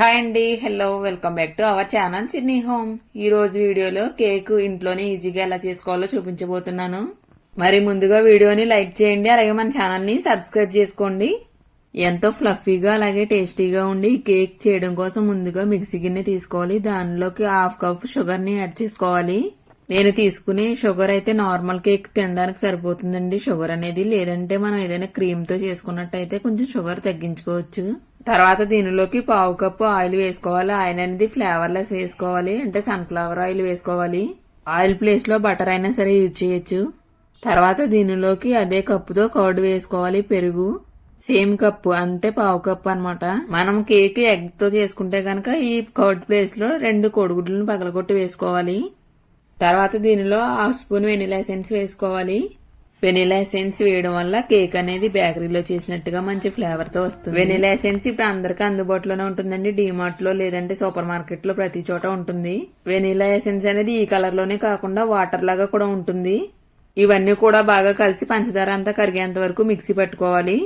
Hi అండి hello welcome back to our channel Chinni home ఈ రోజు వీడియోలో కేక్ ఇంట్లోనే ఈజీగా ఎలా చేసుకోవాలో చూపించబోతున్నాను. మరి ముందుగా వీడియోని లైక్ చేయండి అలాగే మన ఛానల్ని సబ్స్క్రైబ్ చేసుకోండి. ఎంతో ఫ్లఫీగా అలాగే టేస్టీగా ఉండి కేక్ చేయడం కోసం ముందుగా మిక్సీ గిన్నె తీసుకోవాలి. దానిలోకి హాఫ్ కప్ షుగర్ని యాడ్ చేసుకోవాలి. నేను తీసుకునే షుగర్ అయితే నార్మల్ కేక్ తినడానికి సరిపోతుందండి. షుగర్ అనేది లేదంటే మనం ఏదైనా క్రీమ్తో చేసుకున్నట్టయితే కొంచెం షుగర్ తగ్గించుకోవచ్చు. తర్వాత దీనిలోకి పావు కప్పు ఆయిల్ వేసుకోవాలి. ఆయిల్ అనేది ఫ్లేవర్లెస్ వేసుకోవాలి. అంటే సన్ఫ్లవర్ ఆయిల్ వేసుకోవాలి. ఆయిల్ ప్లేస్లో బటర్ అయినా సరే యూజ్ చేయొచ్చు. తర్వాత దీనిలోకి అదే కప్పుతో కర్డ్ వేసుకోవాలి. పెరుగు. సేమ్ కప్పు అంటే పావు కప్పు అనమాట మనం కేక్ ఎగ్తో చేసుకుంటే గనక ఈ కర్డ్ ప్లేస్లో రెండు కోడిగుడ్లను పగలగొట్టి వేసుకోవాలి. తర్వాత దీనిలో హాఫ్ స్పూన్ వెనిలా ఎసెన్స్ వేసుకోవాలి. వెనిలా ఎసెన్స్ వేయడం వల్ల కేక్ అనేది బేకరీలో చేసినట్టుగా మంచి ఫ్లేవర్తో వస్తుంది. వెనిలా ఎసెన్స్ ఇప్పుడు అందరికీ అందుబాటులోనే ఉంటుందండి. డిమార్ట్లో లేదంటే సూపర్ మార్కెట్లో ప్రతి చోట ఉంటుంది. వెనిలా ఎసెన్స్ అనేది ఈ కలర్లోనే కాకుండా వాటర్ లాగా కూడా ఉంటుంది. ఇవన్నీ కూడా బాగా కలిసి పంచదార అంతా కరిగేంత వరకు మిక్సీ పట్టుకోవాలి.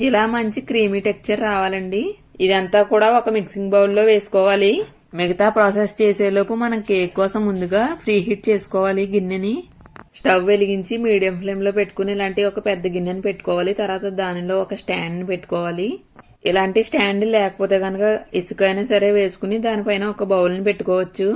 ఇలా మంచి క్రీమీ టెక్చర్ రావాలండి. ఇదంతా కూడా ఒక మిక్సింగ్ బౌల్లో వేసుకోవాలి. మిగతా ప్రాసెస్ చేసేలోపు మనం కేక్ కోసం ముందుగా ఫ్రీ హీట్ చేసుకోవాలి గిన్నెని. స్టవ్ వెలిగించి మీడియం ఫ్లేమ్లో పెట్టుకుని ఇలాంటి ఒక పెద్ద గిన్నెని పెట్టుకోవాలి. తర్వాత దానిలో ఒక స్టాండ్ని పెట్టుకోవాలి. ఇలాంటి స్టాండ్ లేకపోతే కనుక ఇసుక అయినా సరే వేసుకుని దానిపైన ఒక బౌల్ని పెట్టుకోవచ్చు.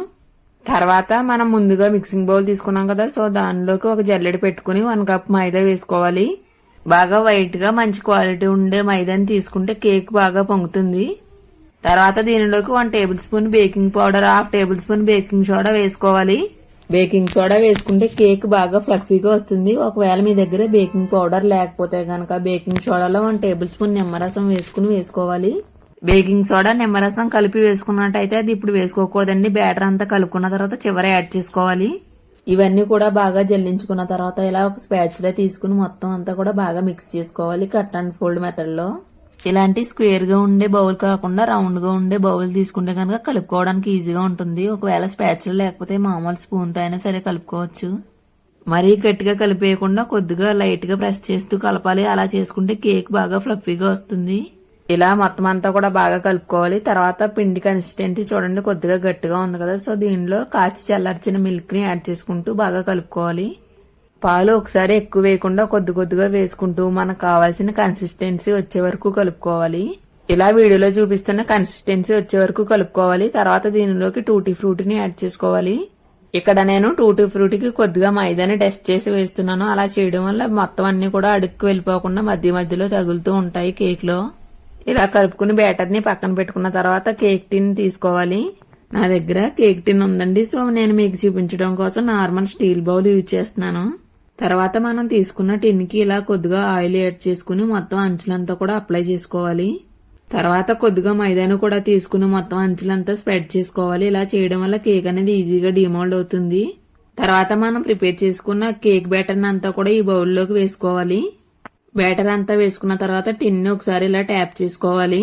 తర్వాత మనం ముందుగా మిక్సింగ్ బౌల్ తీసుకున్నాం కదా సో దానిలోకి ఒక జల్లెడ పెట్టుకుని వన్ కప్ మైదా వేసుకోవాలి. బాగా వైట్గా మంచి క్వాలిటీ ఉండే మైదాని తీసుకుంటే కేక్ బాగా పొంగుతుంది. తర్వాత దీనిలోకి one tablespoon baking powder half tablespoon baking soda వేసుకోవాలి. బేకింగ్ సోడా వేసుకుంటే కేక్ బాగా ఫ్లఫీగా వస్తుంది. ఒకవేళ మీ దగ్గర బేకింగ్ పౌడర్ లేకపోతే గనక బేకింగ్ సోడాలో వన్ టేబుల్ స్పూన్ నిమ్మరసం వేసుకుని వేసుకోవాలి. బేకింగ్ సోడా నిమ్మరసం కలిపి వేసుకున్నట్టయితే అది ఇప్పుడు వేసుకోకూడదండి. బ్యాటర్ అంతా కలుపుకున్న తర్వాత చివర యాడ్ చేసుకోవాలి. ఇవన్నీ కూడా బాగా జల్లించుకున్న తర్వాత ఇలా ఒక స్పాచ్లో తీసుకుని మొత్తం అంతా కూడా బాగా మిక్స్ చేసుకోవాలి. కట్ అండ్ ఫోల్డ్ మెథడ్లో. ఇలాంటి స్క్వేర్గా ఉండే బౌల్ కాకుండా రౌండ్గా ఉండే బౌల్ తీసుకుంటే కనుక కలుపుకోవడానికి ఈజీగా ఉంటుంది. ఒకవేళ స్పాచులు లేకపోతే మామూలు స్పూన్తో అయినా సరే కలుపుకోవచ్చు. మరీ గట్టిగా కలిపేయకుండా కొద్దిగా లైట్గా ప్రెస్ చేస్తూ కలపాలి. అలా చేసుకుంటే కేక్ బాగా ఫ్లఫీగా వస్తుంది. ఇలా మొత్తం అంతా కూడా బాగా కలుపుకోవాలి. తర్వాత పిండి కన్సిస్టెన్సీ చూడండి కొద్దిగా గట్టిగా ఉంది కదా. సో దీనిలో కాచి చల్లార్చిన మిల్క్ని యాడ్ చేసుకుంటూ బాగా కలుపుకోవాలి. పాలు ఒకసారి ఎక్కువ వేయకుండా కొద్ది కొద్దిగా వేసుకుంటూ మనకు కావాల్సిన కన్సిస్టెన్సీ వచ్చే వరకు కలుపుకోవాలి. ఇలా వీడియోలో చూపిస్తున్న కన్సిస్టెన్సీ వచ్చే వరకు కలుపుకోవాలి. తర్వాత దీనిలోకి టూటీ ఫ్రూటీని యాడ్ చేసుకోవాలి. ఇక్కడ నేను టూటీ ఫ్రూటీకి కొద్దిగా మైదాని టెస్ట్ చేసి వేస్తున్నాను. అలా చేయడం వల్ల మొత్తం అన్ని కూడా అడుక్కు వెళ్ళిపోకుండా మధ్య మధ్యలో తగులుతూ ఉంటాయి కేక్లో. ఇలా కలుపుకుని బ్యాటర్ని పక్కన పెట్టుకున్న తర్వాత కేక్ టిన్ తీసుకోవాలి. నా దగ్గర కేక్ టిన్ ఉందండి. సో నేను మీకు చూపించడం కోసం నార్మల్ స్టీల్ బౌల్ యూజ్ చేస్తున్నాను. తర్వాత మనం తీసుకున్న టిన్కి ఇలా కొద్దిగా ఆయిల్ యాడ్ చేసుకుని మొత్తం అంచులంతా కూడా అప్లై చేసుకోవాలి. తర్వాత కొద్దిగా మైదాను కూడా తీసుకుని మొత్తం అంచులంతా స్ప్రెడ్ చేసుకోవాలి. ఇలా చేయడం వల్ల కేక్ అనేది ఈజీగా డిమోల్డ్ అవుతుంది. తర్వాత మనం ప్రిపేర్ చేసుకున్న కేక్ బ్యాటర్ అంతా కూడా ఈ బౌల్లోకి వేసుకోవాలి. బ్యాటర్ అంతా వేసుకున్న తర్వాత టిన్ ఒకసారి ఇలా ట్యాప్ చేసుకోవాలి.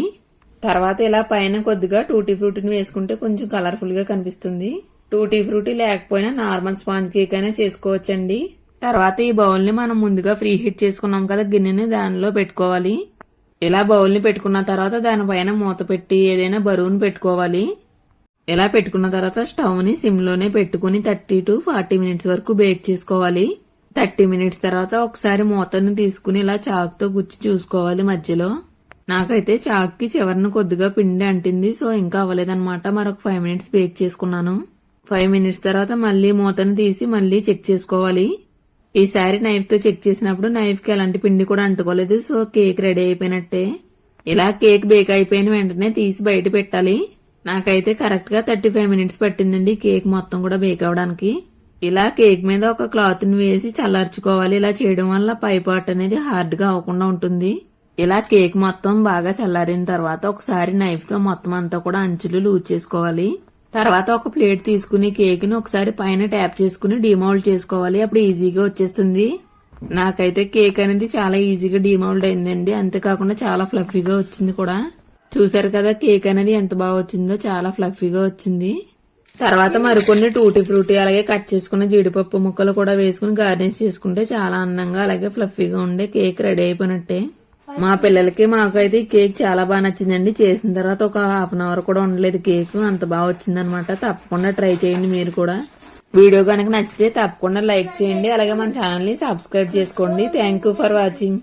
తర్వాత ఇలా పైన కొద్దిగా టూటీ ఫ్రూటీని వేసుకుంటే కొంచెం కలర్ఫుల్గా కనిపిస్తుంది. టూటీ ఫ్రూటీ లేకపోయినా నార్మల్ స్పాంజ్ కేక్ అయినా చేసుకోవచ్చండి. తర్వాత ఈ బౌల్ని మనం ముందుగా ఫ్రీ హీట్ చేసుకున్నాం కదా గిన్నెని దానిలో పెట్టుకోవాలి. ఇలా బౌల్ని పెట్టుకున్న తర్వాత దానిపైన మూత పెట్టి ఏదైనా బరువును పెట్టుకోవాలి. ఇలా పెట్టుకున్న తర్వాత స్టవ్ని సిమ్లోనే పెట్టుకుని థర్టీ టు ఫార్టీ మినిట్స్ వరకు బేక్ చేసుకోవాలి. థర్టీ మినిట్స్ తర్వాత ఒకసారి మూతను తీసుకుని ఇలా చాకుతో గుచ్చి చూసుకోవాలి మధ్యలో. నాకైతే చాక్కి చివరిన కొద్దిగా పిండి అంటింది సో ఇంకా అవ్వలేదన్నమాట. మరొక ఫైవ్ మినిట్స్ బేక్ చేసుకున్నాను. ఫైవ్ మినిట్స్ తర్వాత మళ్ళీ మూతను తీసి మళ్ళీ చెక్ చేసుకోవాలి. ఈసారి నైఫ్తో చెక్ చేసినప్పుడు నైఫ్కి ఎలాంటి పిండి కూడా అంటుకోలేదు. సో కేక్ రెడీ అయిపోయినట్టే. ఇలా కేక్ బేక్ అయిపోయిన వెంటనే తీసి బయట పెట్టాలి. నాకైతే కరెక్ట్గా థర్టీ ఫైవ్ మినిట్స్ పట్టిందండి కేక్ మొత్తం కూడా బేక్ అవడానికి. ఇలా కేక్ మీద ఒక క్లాత్ని వేసి చల్లార్చుకోవాలి. ఇలా చేయడం వల్ల పై పార్ట్ అనేది హార్డ్గా అవ్వకుండా ఉంటుంది. ఇలా కేక్ మొత్తం బాగా చల్లారిన తర్వాత ఒకసారి నైఫ్తో మొత్తం అంతా కూడా అంచులు లూజ్ చేసుకోవాలి. తర్వాత ఒక ప్లేట్ తీసుకుని కేక్ని ఒకసారి పైన ట్యాప్ చేసుకుని డిమౌల్డ్ చేసుకోవాలి. అప్పుడు ఈజీగా వచ్చేస్తుంది. నాకైతే కేక్ అనేది చాలా ఈజీగా డిమౌల్డ్ అయిందండి. అంతేకాకుండా చాలా ఫ్లఫీగా వచ్చింది కూడా. చూసారు కదా కేక్ అనేది ఎంత బాగా వచ్చిందో చాలా ఫ్లఫీగా వచ్చింది. తర్వాత మరికొన్ని టూటీ ఫ్రూటీ అలాగే కట్ చేసుకున్న జీడిపప్పు ముక్కలు కూడా వేసుకుని గార్నిష్ చేసుకుంటే చాలా అందంగా అలాగే ఫ్లఫీగా ఉండే కేక్ రెడీ అయిపోయినట్టే. మా పిల్లలకి మాకైతే ఈ కేక్ చాలా బాగా నచ్చిందండి. చేసిన తర్వాత ఒక హాఫ్ అన్ అవర్ కూడా ఉండలేదు కేక్. అంత బాగా వచ్చిందనమాట. తప్పకుండా ట్రై చేయండి మీరు కూడా. వీడియో కనుక నచ్చితే తప్పకుండా లైక్ చేయండి. అలాగే మన ఛానల్ని సబ్స్క్రైబ్ చేసుకోండి. Thank you for watching